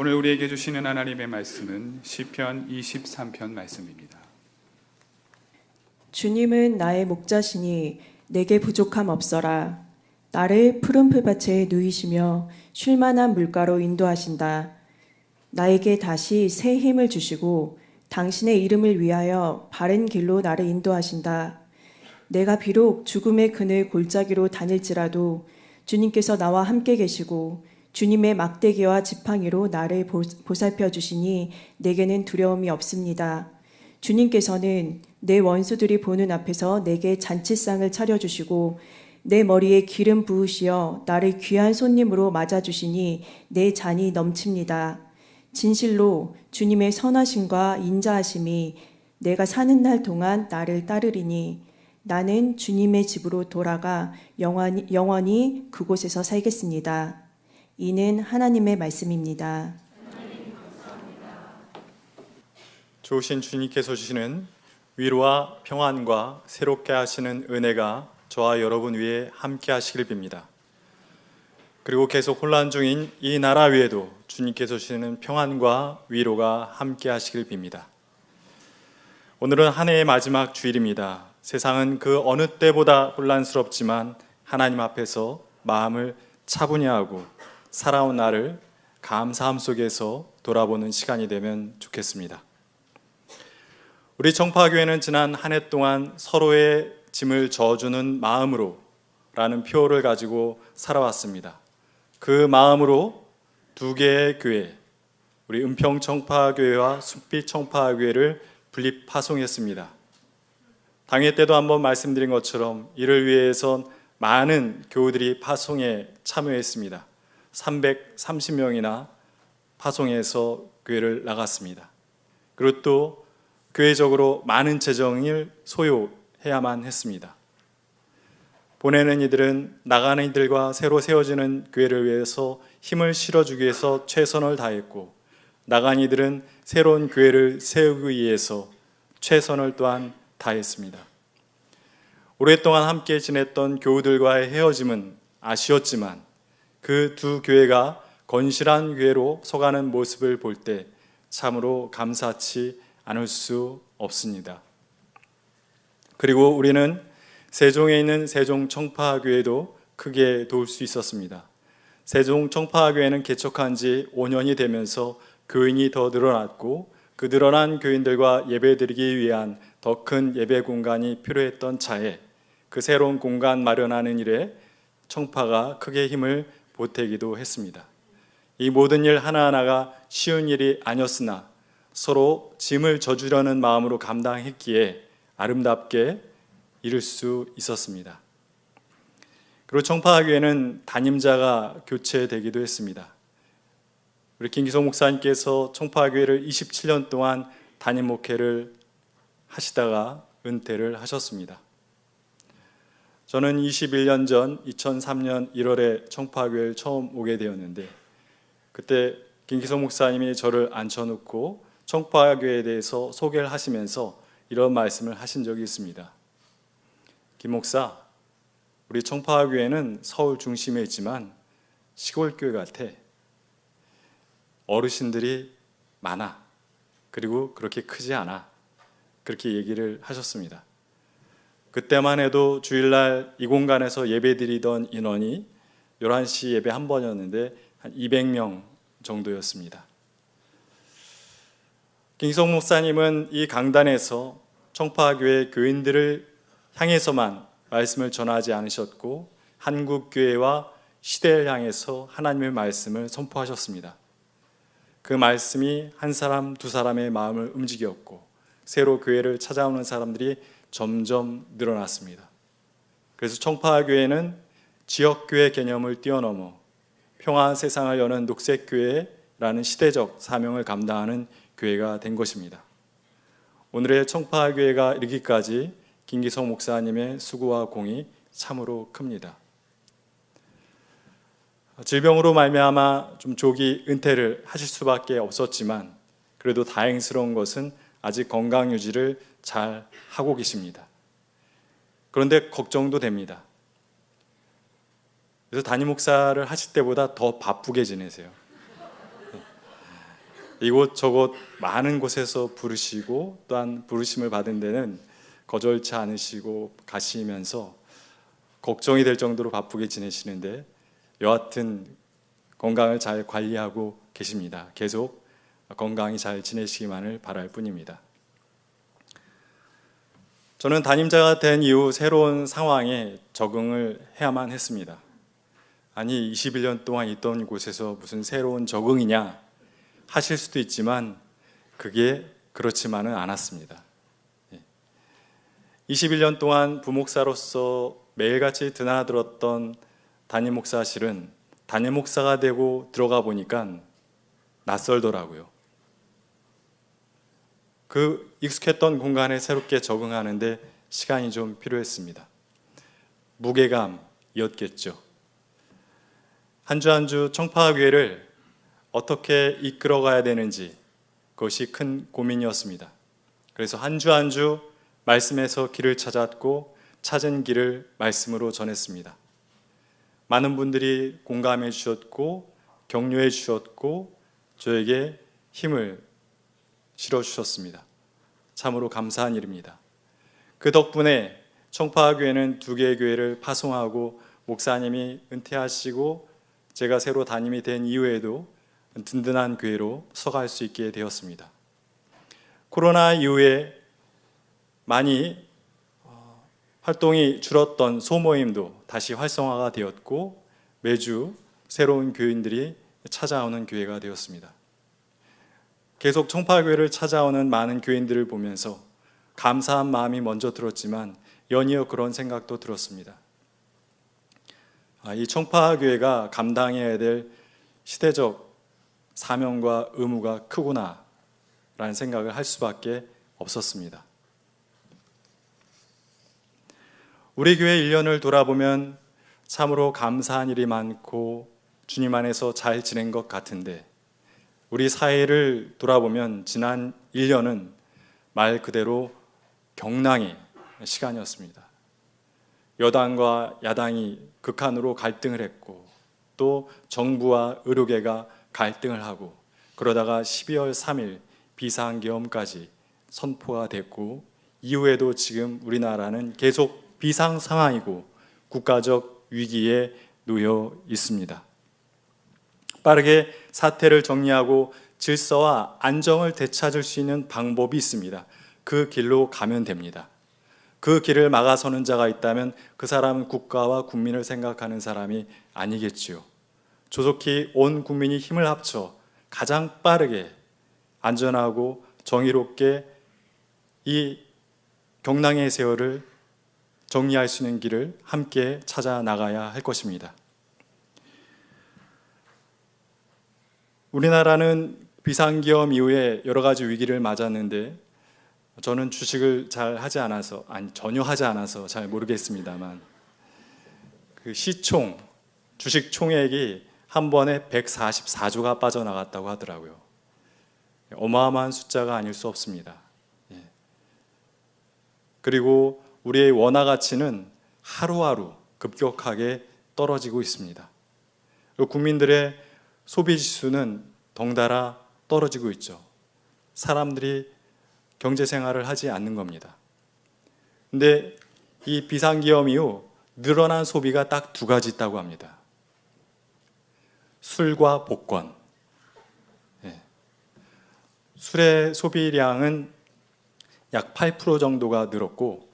오늘 우리에게 주시는 하나님의 말씀은 시편 23편 말씀입니다. 주님은 나의 목자시니 내게 부족함 없어라. 나를 푸른 풀밭에 누이시며 쉴 만한 물가로 인도하신다. 나에게 다시 새 힘을 주시고 당신의 이름을 위하여 바른 길로 나를 인도하신다. 내가 비록 죽음의 그늘 골짜기로 다닐지라도 주님께서 나와 함께 계시고 주님의 막대기와 지팡이로 나를 보- 보살펴 주시니 내게는 두려움이 없습니다. 주님께서는 내 원수들이 보는 앞에서 내게 잔치상을 차려주시고 내 머리에 기름 부으시어 나를 귀한 손님으로 맞아주시니 내 잔이 넘칩니다. 진실로 주님의 선하심과 인자하심이 내가 사는 날 동안 나를 따르리니 나는 주님의 집으로 돌아가 영원히, 영원히 그곳에서 살겠습니다. 이는 하나님의 말씀입니다. 좋으신 주님께서 주시는 위로와 평안과 새롭게 하시는 은혜가 저와 여러분 위에 함께 하시길 빕니다. 그리고 계속 혼란 중인 이 나라 위에도 주님께서 주시는 평안과 위로가 함께 하시길 빕니다. 오늘은 한 해의 마지막 주일입니다. 세상은 그 어느 때보다 혼란스럽지만 하나님 앞에서 마음을 차분히 하고 살아온 날을 감사함 속에서 돌아보는 시간이 되면 좋겠습니다. 우리 청파교회는 지난 한 해 동안 서로의 짐을 져주는 마음으로 라는 표를 가지고 살아왔습니다. 그 마음으로 두 개의 교회, 우리 은평 청파교회와 숲빛 청파교회를 분립 파송했습니다. 당일 때도 한번 말씀드린 것처럼 이를 위해선 많은 교우들이 파송에 참여했습니다. 330명이나 파송해서 교회를 나갔습니다. 그리고 또 교회적으로 많은 재정을 소요해야만 했습니다. 보내는 이들은 나가는 이들과 새로 세워지는 교회를 위해서 힘을 실어주기 위해서 최선을 다했고 나간 이들은 새로운 교회를 세우기 위해서 최선을 또한 다했습니다. 오랫동안 함께 지냈던 교우들과의 헤어짐은 아쉬웠지만 그 두 교회가 건실한 교회로 서가는 모습을 볼 때 참으로 감사치 않을 수 없습니다. 그리고 우리는 세종에 있는 세종 청파교회도 크게 도울 수 있었습니다. 세종 청파교회는 개척한 지 5년이 되면서 교인이 더 늘어났고 그 늘어난 교인들과 예배드리기 위한 더 큰 예배 공간이 필요했던 차에 그 새로운 공간 마련하는 일에 청파가 크게 힘을 보태기도 했습니다. 이 모든 일 하나하나가 쉬운 일이 아니었으나 서로 짐을 져주려는 마음으로 감당했기에 아름답게 이룰 수 있었습니다. 그리고 청파교회는 담임자가 교체되기도 했습니다. 우리 김기성 목사님께서 청파교회를 27년 동안 담임 목회를 하시다가 은퇴를 하셨습니다. 저는 21년 전 2003년 1월에 청파교회를 처음 오게 되었는데 그때 김기성 목사님이 저를 앉혀놓고 청파교회에 대해서 소개를 하시면서 이런 말씀을 하신 적이 있습니다. 김 목사, 우리 청파교회는 서울 중심에 있지만 시골 교회 같아. 어르신들이 많아. 그리고 그렇게 크지 않아. 그렇게 얘기를 하셨습니다. 그때만 해도 주일날 이 공간에서 예배드리던 인원이 11시 예배 한 번이었는데 한 200명 정도였습니다. 김성 목사님은 이 강단에서 청파교회 교인들을 향해서만 말씀을 전하지 않으셨고 한국 교회와 시대를 향해서 하나님의 말씀을 선포하셨습니다. 그 말씀이 한 사람 두 사람의 마음을 움직였고 새로 교회를 찾아오는 사람들이 점점 늘어났습니다. 그래서 청파교회는 지역교회 개념을 뛰어넘어 평화 세상을 여는 녹색교회라는 시대적 사명을 감당하는 교회가 된 것입니다. 오늘의 청파교회가 이르기까지 김기성 목사님의 수고와 공이 참으로 큽니다. 질병으로 말미암아 좀 조기 은퇴를 하실 수밖에 없었지만 그래도 다행스러운 것은 아직 건강 유지를 잘 하고 계십니다. 그런데 걱정도 됩니다. 그래서 담임 목사를 하실 때보다 더 바쁘게 지내세요. 이곳저곳 많은 곳에서 부르시고 또한 부르심을 받은 데는 거절치 않으시고 가시면서 걱정이 될 정도로 바쁘게 지내시는데 여하튼 건강을 잘 관리하고 계십니다. 계속 건강히 잘 지내시기만을 바랄 뿐입니다. 저는 담임자가 된 이후 새로운 상황에 적응을 해야만 했습니다. 아니 21년 동안 있던 곳에서 무슨 새로운 적응이냐 하실 수도 있지만 그게 그렇지만은 않았습니다. 예. 21년 동안 부목사로서 매일같이 드나들었던 담임 목사실은 담임 목사가 되고 들어가 보니까 낯설더라고요. 그 익숙했던 공간에 새롭게 적응하는데 시간이 좀 필요했습니다. 무게감이었겠죠. 한 주 한 주 청파교회를 어떻게 이끌어가야 되는지 그것이 큰 고민이었습니다. 그래서 한 주 한 주 말씀에서 길을 찾았고 찾은 길을 말씀으로 전했습니다. 많은 분들이 공감해 주셨고 격려해 주셨고 저에게 힘을 실어 주셨습니다. 참으로 감사한 일입니다. 그 덕분에 청파교회는 두 개의 교회를 파송하고 목사님이 은퇴하시고 제가 새로 담임이 된 이후에도 든든한 교회로 서갈 수 있게 되었습니다. 코로나 이후에 많이 어, 활동이 줄었던 소모임도 다시 활성화가 되었고 매주 새로운 교인들이 찾아오는 교회가 되었습니다. 계속 청파교회를 찾아오는 많은 교인들을 보면서 감사한 마음이 먼저 들었지만 연이어 그런 생각도 들었습니다. 아, 이 청파교회가 감당해야 될 시대적 사명과 의무가 크구나라는 생각을 할 수밖에 없었습니다. 우리 교회 1년을 돌아보면 참으로 감사한 일이 많고 주님 안에서 잘 지낸 것 같은데 우리 사회를 돌아보면 지난 1년은 말 그대로 경랑의 시간이었습니다. 여당과 야당이 극한으로 갈등을 했고 또 정부와 의료계가 갈등을 하고 그러다가 12월 3일 비상계엄까지 선포가 됐고 이후에도 지금 우리나라는 계속 비상 상황이고 국가적 위기에 놓여 있습니다. 빠르게 사태를 정리하고 질서와 안정을 되찾을 수 있는 방법이 있습니다. 그 길로 가면 됩니다. 그 길을 막아서는 자가 있다면 그 사람은 국가와 국민을 생각하는 사람이 아니겠지요. 조속히 온 국민이 힘을 합쳐 가장 빠르게 안전하고 정의롭게 이 경랑의 세월을 정리할 수 있는 길을 함께 찾아 나가야 할 것입니다. 우리나라는 비상기업 이후에 여러 가지 위기를 맞았는데 저는 주식을 잘 하지 않아서 아니 전혀 하지 않아서 잘 모르겠습니다만 그 시총 주식 총액이 한 번에 144조가 빠져나갔다고 하더라고요. 어마어마한 숫자가 아닐 수 없습니다. 예. 그리고 우리의 원화 가치는 하루하루 급격하게 떨어지고 있습니다. 그리고 국민들의 소비 지수는 덩달아 떨어지고 있죠. 사람들이 경제 생활을 하지 않는 겁니다. 근데 이 비상기업 이후 늘어난 소비가 딱 두 가지 있다고 합니다. 술과 복권. 예. 술의 소비량은 약 8% 정도가 늘었고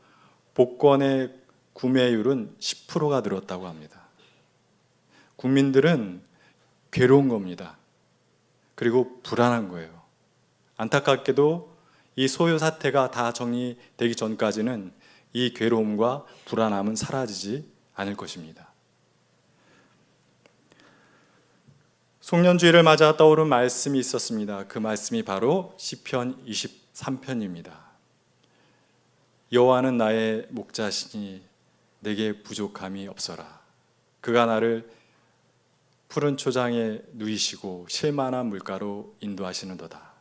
복권의 구매율은 10%가 늘었다고 합니다. 국민들은 괴로운 겁니다. 그리고 불안한 거예요. 안타깝게도 이 소요 사태가 다 정리되기 전까지는 이 괴로움과 불안함은 사라지지 않을 것입니다. 송년주의를 맞아 떠오른 말씀이 있었습니다. 그 말씀이 바로 시편 23편입니다. 여호와는 나의 목자시니 내게 부족함이 없어라. 그가 나를 푸른 초장에 누이시고 실만한 물가로 인도하시는도다.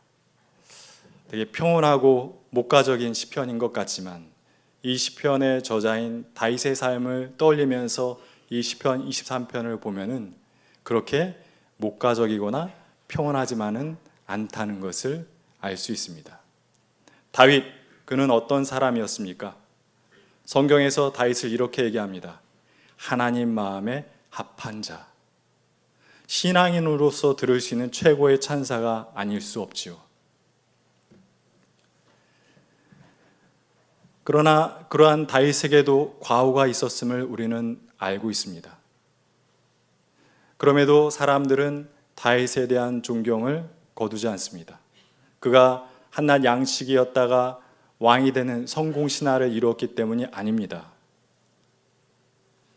되게 평온하고 목가적인 시편인 것 같지만 이 시편의 저자인 다윗의 삶을 떠올리면서 이 시편 23편을 보면은 그렇게 목가적이거나 평온하지만은 않다는 것을 알 수 있습니다. 다윗 그는 어떤 사람이었습니까? 성경에서 다윗을 이렇게 얘기합니다. 하나님 마음에 합한 자. 신앙인으로서 들을 수 있는 최고의 찬사가 아닐 수 없지요. 그러나 그러한 다윗에게도 과오가 있었음을 우리는 알고 있습니다. 그럼에도 사람들은 다윗에 대한 존경을 거두지 않습니다. 그가 한낱 양식이었다가 왕이 되는 성공 신화를 이루었기 때문이 아닙니다.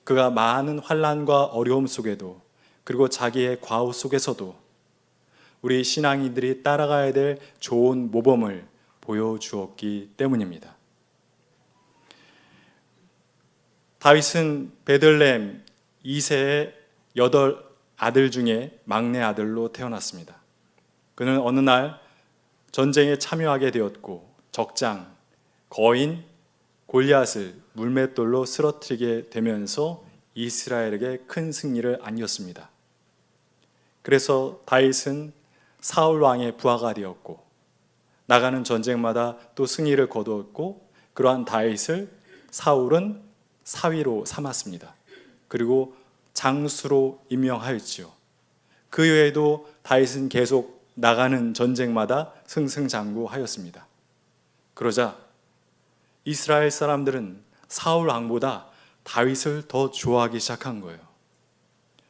그가 많은 환란과 어려움 속에도 그리고 자기의 과오 속에서도 우리 신앙인들이 따라가야 될 좋은 모범을 보여주었기 때문입니다. 다윗은 베들레헴 2세의 여덟 아들 중에 막내 아들로 태어났습니다. 그는 어느 날 전쟁에 참여하게 되었고 적장, 거인, 골리앗을 물맷돌로 쓰러뜨리게 되면서 이스라엘에게 큰 승리를 안겼습니다. 그래서 다윗은 사울 왕의 부하가 되었고 나가는 전쟁마다 또 승리를 거두었고 그러한 다윗을 사울은 사위로 삼았습니다. 그리고 장수로 임명하였지요. 그 외에도 다윗은 계속 나가는 전쟁마다 승승장구하였습니다. 그러자 이스라엘 사람들은 사울 왕보다 다윗을 더 좋아하기 시작한 거예요.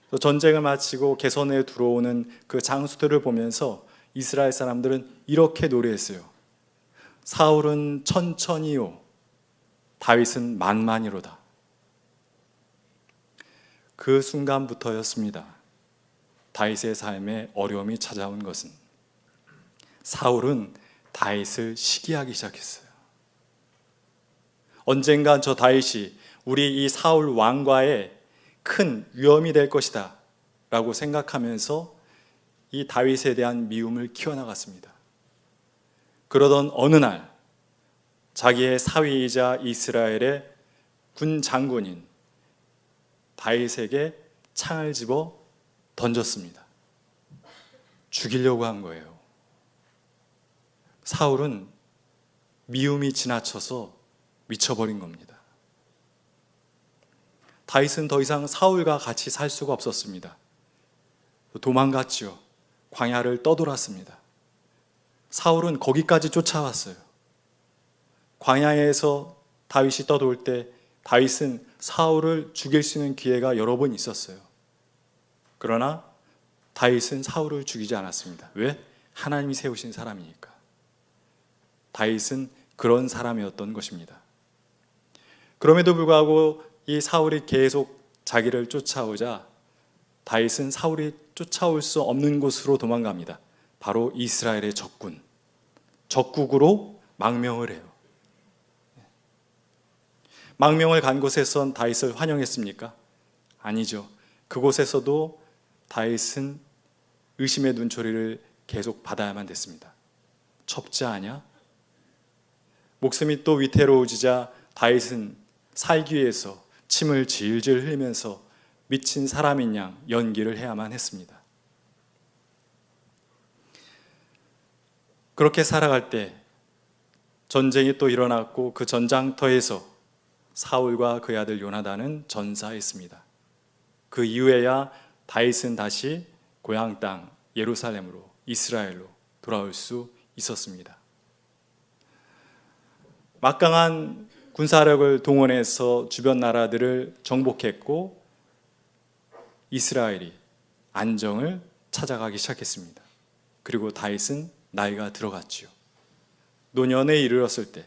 또 전쟁을 마치고 개선에 들어오는 그 장수들을 보면서 이스라엘 사람들은 이렇게 노래했어요. 사울은 천천히요, 다윗은 만만이로다. 그 순간부터였습니다. 다윗의 삶에 어려움이 찾아온 것은 사울은 다윗을 시기하기 시작했어요. 언젠간 저 다윗이 우리 이 사울 왕과의 큰 위험이 될 것이다 라고 생각하면서 이 다윗에 대한 미움을 키워나갔습니다. 그러던 어느 날 자기의 사위이자 이스라엘의 군 장군인 다윗에게 창을 집어 던졌습니다. 죽이려고 한 거예요. 사울은 미움이 지나쳐서 미쳐버린 겁니다. 다윗은 더 이상 사울과 같이 살 수가 없었습니다. 도망갔지요. 광야를 떠돌았습니다. 사울은 거기까지 쫓아왔어요. 광야에서 다윗이 떠돌 때 다윗은 사울을 죽일 수 있는 기회가 여러 번 있었어요. 그러나 다윗은 사울을 죽이지 않았습니다. 왜? 하나님이 세우신 사람이니까. 다윗은 그런 사람이었던 것입니다. 그럼에도 불구하고 이 사울이 계속 자기를 쫓아오자 다윗은 사울이 쫓아올 수 없는 곳으로 도망갑니다. 바로 이스라엘의 적군. 적국으로 망명을 해요. 망명을 간 곳에선 다윗을 환영했습니까? 아니죠. 그곳에서도 다윗은 의심의 눈초리를 계속 받아야만 됐습니다. 첩자하냐? 목숨이 또 위태로워지자 다윗은 살기 위해서 침을 질질 흘리면서 미친 사람인 양 연기를 해야만 했습니다. 그렇게 살아갈 때 전쟁이 또 일어났고 그 전장터에서 사울과 그의 아들 요나단은 전사했습니다. 그 이후에야 다윗은 다시 고향 땅 예루살렘으로 이스라엘로 돌아올 수 있었습니다. 막강한 군사력을 동원해서 주변 나라들을 정복했고 이스라엘이 안정을 찾아가기 시작했습니다. 그리고 다윗은 나이가 들어갔지요. 노년에 이르렀을 때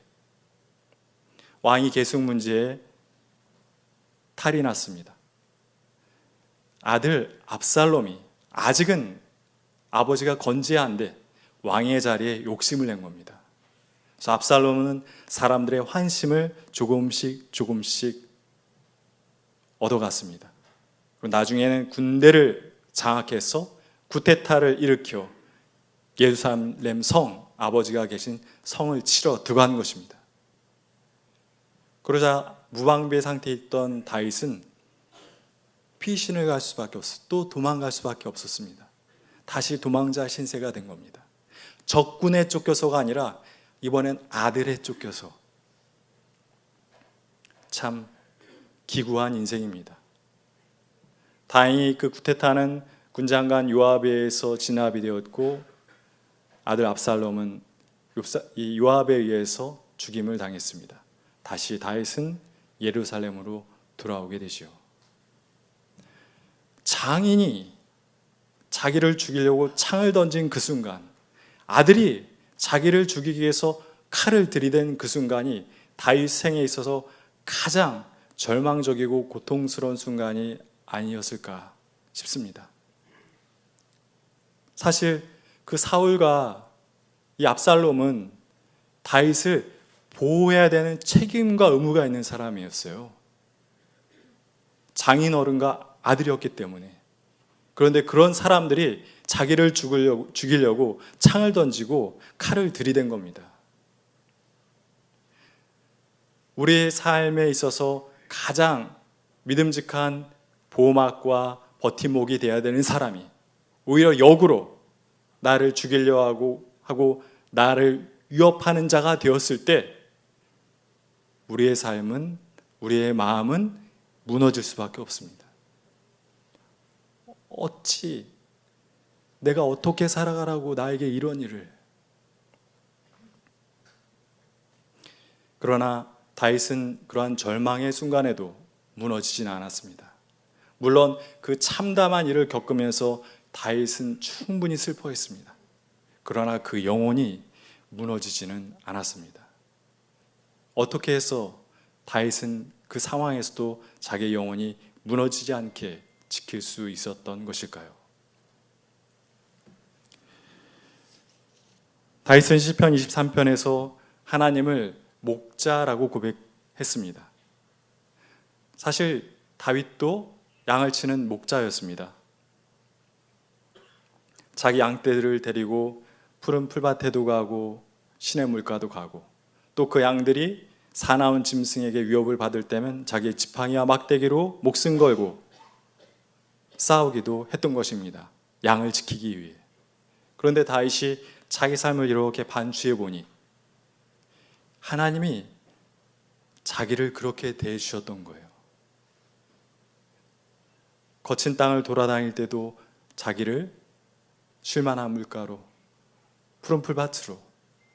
왕위 계승 문제에 탈이 났습니다. 아들 압살롬이 아직은 아버지가 건재한데 왕의 자리에 욕심을 낸 겁니다. 그래서 압살롬은 사람들의 환심을 조금씩 조금씩 얻어갔습니다. 그리고 나중에는 군대를 장악해서 구테타를 일으켜 예루살렘 성 아버지가 계신 성을 치러 들어간 것입니다. 그러자 무방비의 상태에 있던 다윗은 피신을 갈 수밖에 없어 또 도망갈 수밖에 없었습니다. 다시 도망자 신세가 된 겁니다. 적군에 쫓겨서가 아니라 이번엔 아들에 쫓겨서 참 기구한 인생입니다. 다행히 그 쿠데타는 군장관 요압에 의해서 진압이 되었고 아들 압살롬은 요압에 의해서 죽임을 당했습니다. 다시 다윗은 예루살렘으로 돌아오게 되지요. 장인이 자기를 죽이려고 창을 던진 그 순간, 아들이 자기를 죽이기 위해서 칼을 들이댄 그 순간이 다윗 생에 있어서 가장 절망적이고 고통스러운 순간이 아니었을까 싶습니다. 사실 그 사울과 이 압살롬은 다윗을 보호해야 되는 책임과 의무가 있는 사람이었어요. 장인 어른과 아들이었기 때문에. 그런데 그런 사람들이 자기를 죽이려고, 죽이려고 창을 던지고 칼을 들이댄 겁니다. 우리의 삶에 있어서 가장 믿음직한 보호막과 버팀목이 되어야 되는 사람이 오히려 역으로 나를 죽이려 하고 하고 나를 위협하는 자가 되었을 때 우리의 삶은 우리의 마음은 무너질 수밖에 없습니다. 어찌 내가 어떻게 살아가라고 나에게 이런 일을 그러나 다윗은 그러한 절망의 순간에도 무너지진 않았습니다. 물론 그 참담한 일을 겪으면서 다윗은 충분히 슬퍼했습니다. 그러나 그 영혼이 무너지지는 않았습니다. 어떻게 해서 다윗은 그 상황에서도 자기의 영혼이 무너지지 않게 지킬 수 있었던 것일까요? 다윗은 시편 23편에서 하나님을 목자라고 고백했습니다. 사실 다윗도 양을 치는 목자였습니다. 자기 양떼들을 데리고 푸른 풀밭에도 가고 시내 물가도 가고 또 그 양들이 사나운 짐승에게 위협을 받을 때면 자기의 지팡이와 막대기로 목숨 걸고 싸우기도 했던 것입니다. 양을 지키기 위해. 그런데 다윗이 자기 삶을 이렇게 반추해 보니 하나님이 자기를 그렇게 대해 주셨던 거예요. 거친 땅을 돌아다닐 때도 자기를 쉴만한 물가로 푸른 풀밭으로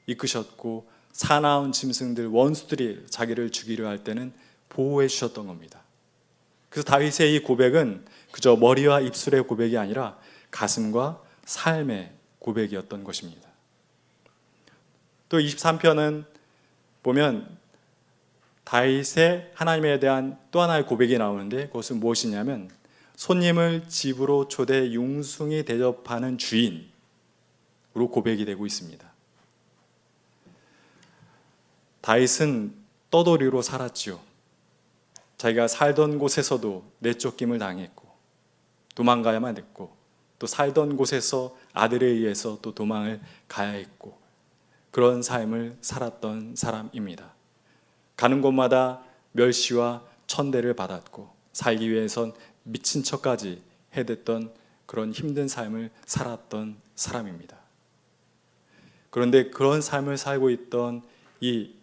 이끄셨고 사나운 짐승들 원수들이 자기를 죽이려 할 때는 보호해 주셨던 겁니다. 그래서 다윗의 이 고백은 그저 머리와 입술의 고백이 아니라 가슴과 삶의 고백이었던 것입니다. 또 23편은 보면 다윗의 하나님에 대한 또 하나의 고백이 나오는데 그것은 무엇이냐면 손님을 집으로 초대 융숭이 대접하는 주인으로 고백이 되고 있습니다. 다윗은 떠돌이로 살았지요. 자기가 살던 곳에서도 내쫓김을 당했고 도망가야만 했고 또 살던 곳에서 아들에 의해서 또 도망을 가야 했고 그런 삶을 살았던 사람입니다. 가는 곳마다 멸시와 천대를 받았고 살기 위해선 미친 척까지 해댔던 그런 힘든 삶을 살았던 사람입니다. 그런데 그런 삶을 살고 있던 이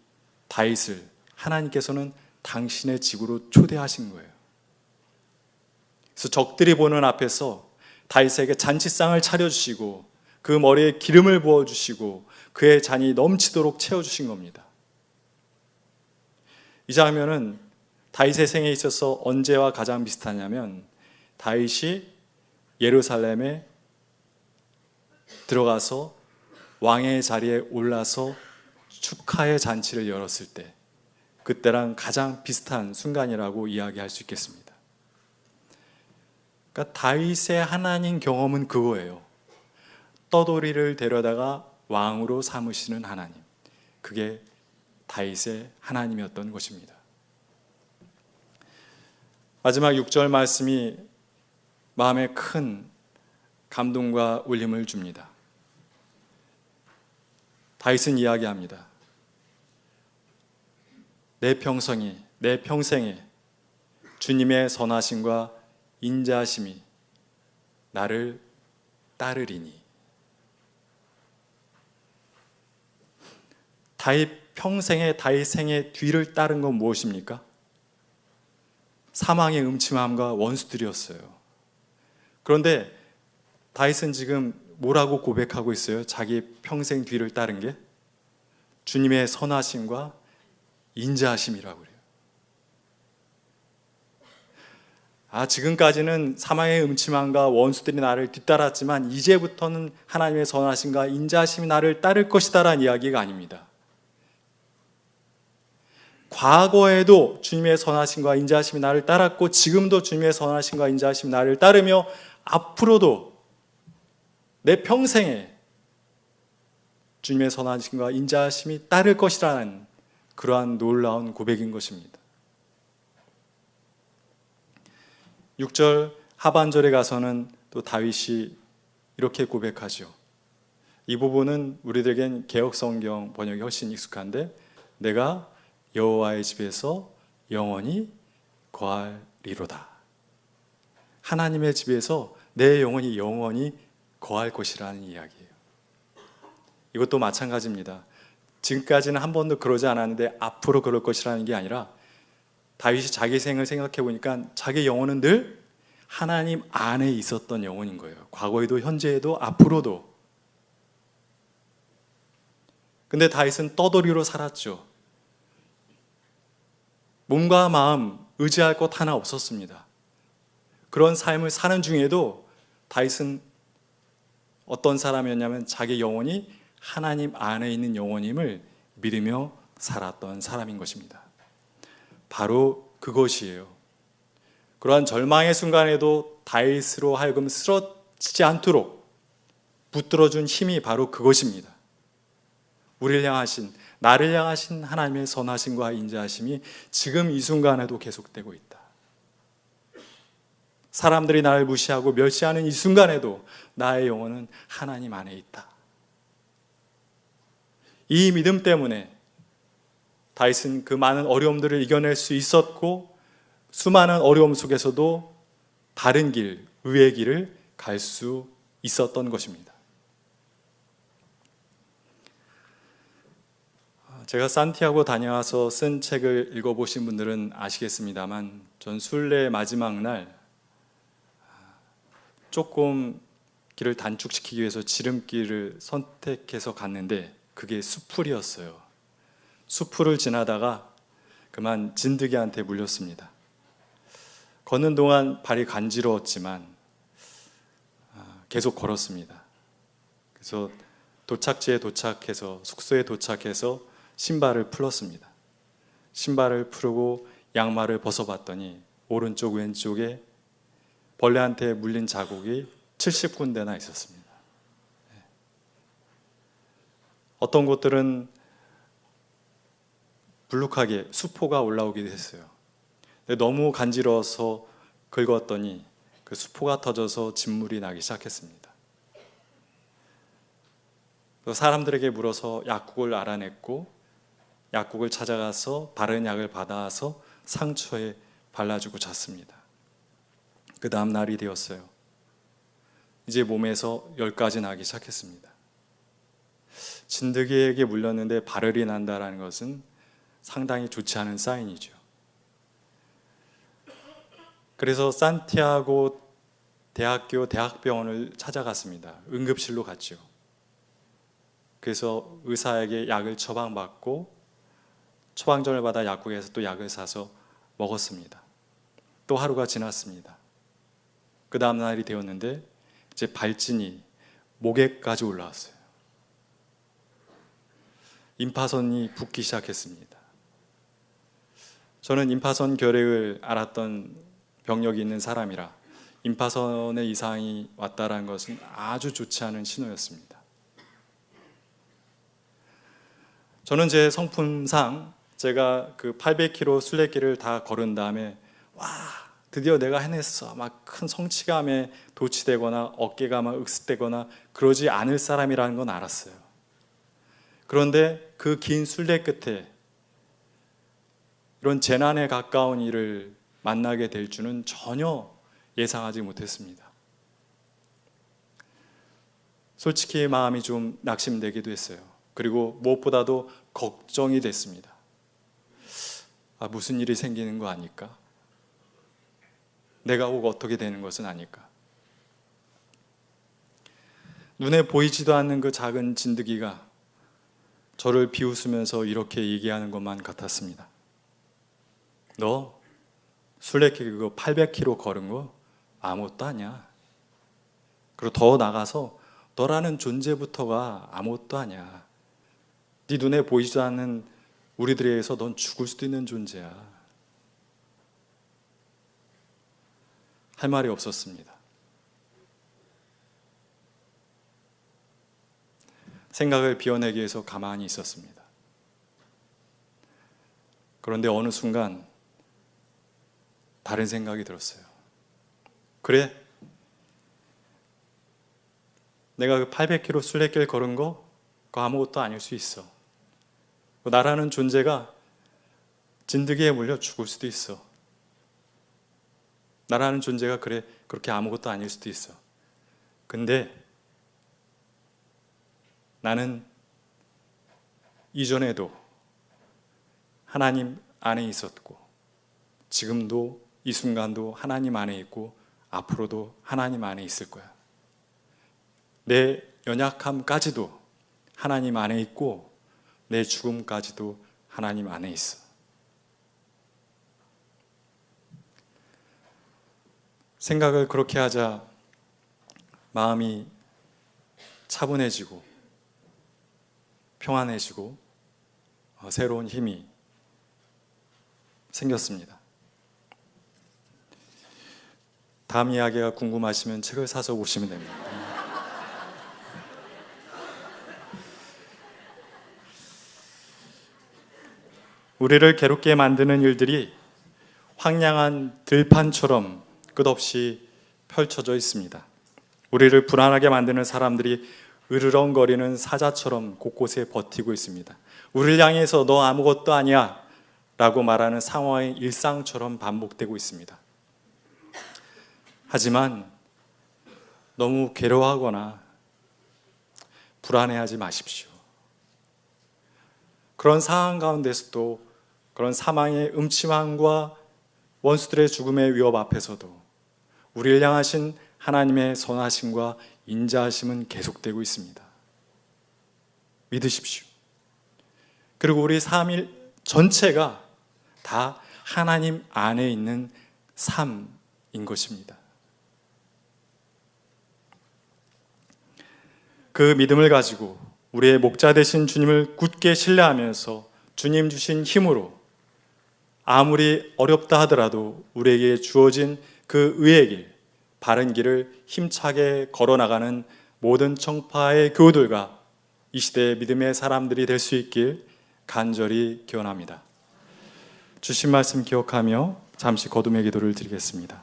다윗을 하나님께서는 당신의 집으로 초대하신 거예요. 그래서 적들이 보는 앞에서 다윗에게 잔치상을 차려주시고 그 머리에 기름을 부어주시고 그의 잔이 넘치도록 채워주신 겁니다. 이 장면은 다윗의 생에 있어서 언제와 가장 비슷하냐면 다윗이 예루살렘에 들어가서 왕의 자리에 올라서 축하의 잔치를 열었을 때 그때랑 가장 비슷한 순간이라고 이야기할 수 있겠습니다. 그러니까 다윗의 하나님 경험은 그거예요. 떠돌이를 데려다가 왕으로 삼으시는 하나님. 그게 다윗의 하나님이었던 것입니다. 마지막 6절 말씀이 마음에 큰 감동과 울림을 줍니다. 다윗은 이야기합니다. 내 평생에 내 평생에 주님의 선하심과 인자하심이 나를 따르리니 다윗 평생에 다윗 생의 뒤를 따른 건 무엇입니까? 사망의 음침함과 원수들이었어요. 그런데 다윗은 지금 뭐라고 고백하고 있어요? 자기 평생 뒤를 따른 게 주님의 선하심과 인자하심이라고 그래요. 아, 지금까지는 사망의 음침함과 원수들이 나를 뒤따랐지만 이제부터는 하나님의 선하심과 인자하심이 나를 따를 것이다라는 이야기가 아닙니다. 과거에도 주님의 선하심과 인자하심이 나를 따랐고 지금도 주님의 선하심과 인자하심이 나를 따르며 앞으로도 내 평생에 주님의 선하심과 인자하심이 따를 것이라는 그러한 놀라운 고백인 것입니다. 6절 하반절에 가서는 또 다윗이 이렇게 고백하죠. 이 부분은 우리들에겐 개혁 성경 번역이 훨씬 익숙한데 내가 여호와의 집에서 영원히 거하리로다. 하나님의 집에서 내 영혼이 영원히 거할 것이라는 이야기예요. 이것도 마찬가지입니다. 지금까지는 한 번도 그러지 않았는데 앞으로 그럴 것이라는 게 아니라 다윗이 자기 생을 생각해 보니까 자기 영혼은 늘 하나님 안에 있었던 영혼인 거예요. 과거에도 현재에도 앞으로도. 근데 다윗은 떠돌이로 살았죠. 몸과 마음 의지할 것 하나 없었습니다. 그런 삶을 사는 중에도 다윗은 어떤 사람이었냐면 자기 영혼이 하나님 안에 있는 영혼임을 믿으며 살았던 사람인 것입니다. 바로 그것이에요. 그러한 절망의 순간에도 다윗으로 하여금 쓰러지지 않도록 붙들어준 힘이 바로 그것입니다. 우리를 향하신 나를 향하신 하나님의 선하심과 인자하심이 지금 이 순간에도 계속되고 있다. 사람들이 나를 무시하고 멸시하는 이 순간에도 나의 영혼은 하나님 안에 있다. 이 믿음 때문에 다윗은 그 많은 어려움들을 이겨낼 수 있었고 수많은 어려움 속에서도 다른 길, 의의 길을 갈 수 있었던 것입니다. 제가 산티아고 다녀와서 쓴 책을 읽어보신 분들은 아시겠습니다만 전 순례 마지막 날 조금 길을 단축시키기 위해서 지름길을 선택해서 갔는데 그게 수풀이었어요. 수풀을 지나다가 그만 진드기한테 물렸습니다. 걷는 동안 발이 간지러웠지만 아, 계속 걸었습니다. 그래서 도착지에 도착해서 숙소에 도착해서 신발을 풀었습니다. 신발을 풀고 양말을 벗어봤더니 오른쪽 왼쪽에 벌레한테 물린 자국이 70군데나 있었습니다. 네. 어떤 곳들은 불룩하게 수포가 올라오기도 했어요. 너무 간지러워서 긁었더니 그 수포가 터져서 진물이 나기 시작했습니다. 사람들에게 물어서 약국을 알아냈고 약국을 찾아가서 바른 약을 받아서 상처에 발라주고 잤습니다. 그 다음 날이 되었어요. 이제 몸에서 열까지 나기 시작했습니다. 진드기에게 물렸는데 발열이 난다라는 것은 상당히 좋지 않은 사인이죠. 그래서 산티아고 대학교 대학병원을 찾아갔습니다. 응급실로 갔죠. 그래서 의사에게 약을 처방받고 처방전을 받아 약국에서 또 약을 사서 먹었습니다. 또 하루가 지났습니다. 그 다음 날이 되었는데 이제 발진이 목에까지 올라왔어요. 임파선이 붓기 시작했습니다. 저는 임파선 결핵을 알았던 병력이 있는 사람이라 임파선의 이상이 왔다라는 것은 아주 좋지 않은 신호였습니다. 저는 제 성품상 제가 그 800km 순례길을 다 걸은 다음에 와 드디어 내가 해냈어 막 큰 성취감에 도취되거나 어깨가 막 으쓱대거나 그러지 않을 사람이라는 건 알았어요. 그런데 그 긴 순례 끝에 이런 재난에 가까운 일을 만나게 될 줄은 전혀 예상하지 못했습니다. 솔직히 마음이 좀 낙심되기도 했어요. 그리고 무엇보다도 걱정이 됐습니다. 아, 무슨 일이 생기는 거 아닐까? 내가 꼭 어떻게 되는 것은 아닐까? 눈에 보이지도 않는 그 작은 진드기가 저를 비웃으면서 이렇게 얘기하는 것만 같았습니다. 너 술래길 그거 800km 걸은 거 아무것도 아니야. 그리고 더 나가서 너라는 존재부터가 아무것도 아니야. 네 눈에 보이지도 않는 우리들에 의해서 넌 죽을 수도 있는 존재야. 할 말이 없었습니다. 생각을 비워내기 위해서 가만히 있었습니다. 그런데 어느 순간 다른 생각이 들었어요. 그래? 내가 그 800km 순례길 걸은 거 그거 아무것도 아닐 수 있어. 그 나라는 존재가 진드기에 물려 죽을 수도 있어. 나라는 존재가 그래 그렇게 아무것도 아닐 수도 있어. 근데 나는 이전에도 하나님 안에 있었고 지금도 이 순간도 하나님 안에 있고 앞으로도 하나님 안에 있을 거야. 내 연약함까지도 하나님 안에 있고 내 죽음까지도 하나님 안에 있어. 생각을 그렇게 하자 마음이 차분해지고 평안해지고 어, 새로운 힘이 생겼습니다. 다음 이야기가 궁금하시면 책을 사서 보시면 됩니다. 우리를 괴롭게 만드는 일들이 황량한 들판처럼 끝없이 펼쳐져 있습니다. 우리를 불안하게 만드는 사람들이 으르렁거리는 사자처럼 곳곳에 버티고 있습니다. 우리를 향해서 너 아무것도 아니야 라고 말하는 상황이 일상처럼 반복되고 있습니다. 하지만 너무 괴로워하거나 불안해하지 마십시오. 그런 상황 가운데서도 그런 사망의 음침함과 원수들의 죽음의 위협 앞에서도 우리를 향하신 하나님의 선하심과 인자하심은 계속되고 있습니다. 믿으십시오. 그리고 우리 삶일 전체가 다 하나님 안에 있는 삶인 것입니다. 그 믿음을 가지고 우리의 목자 되신 주님을 굳게 신뢰하면서 주님 주신 힘으로 아무리 어렵다 하더라도 우리에게 주어진 그 의의 길, 바른 길을 힘차게 걸어나가는 모든 청파의 교우들과 이 시대의 믿음의 사람들이 될 수 있길 간절히 기원합니다. 주신 말씀 기억하며 잠시 거듭의 기도를 드리겠습니다.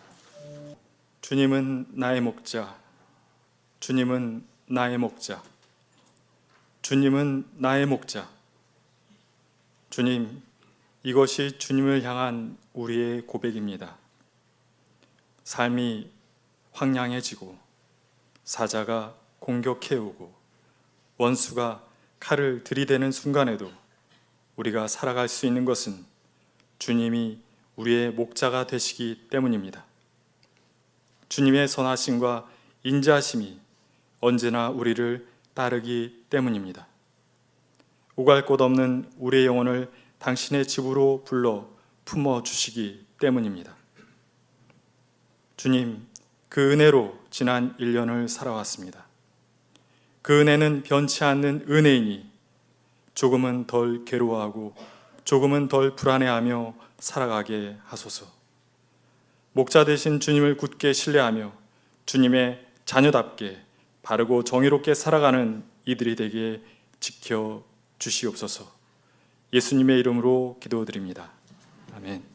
주님은 나의 목자, 주님은 나의 목자, 주님은 나의 목자. 주님, 이것이 주님을 향한 우리의 고백입니다. 삶이 황량해지고 사자가 공격해오고 원수가 칼을 들이대는 순간에도 우리가 살아갈 수 있는 것은 주님이 우리의 목자가 되시기 때문입니다. 주님의 선하심과 인자심이 언제나 우리를 따르기 때문입니다. 오갈 곳 없는 우리의 영혼을 당신의 집으로 불러 품어 주시기 때문입니다. 주님, 그 은혜로 지난 1년을 살아왔습니다. 그 은혜는 변치 않는 은혜이니 조금은 덜 괴로워하고 조금은 덜 불안해하며 살아가게 하소서. 목자 되신 주님을 굳게 신뢰하며 주님의 자녀답게 바르고 정의롭게 살아가는 이들이 되게 지켜 주시옵소서. 예수님의 이름으로 기도드립니다. 아멘.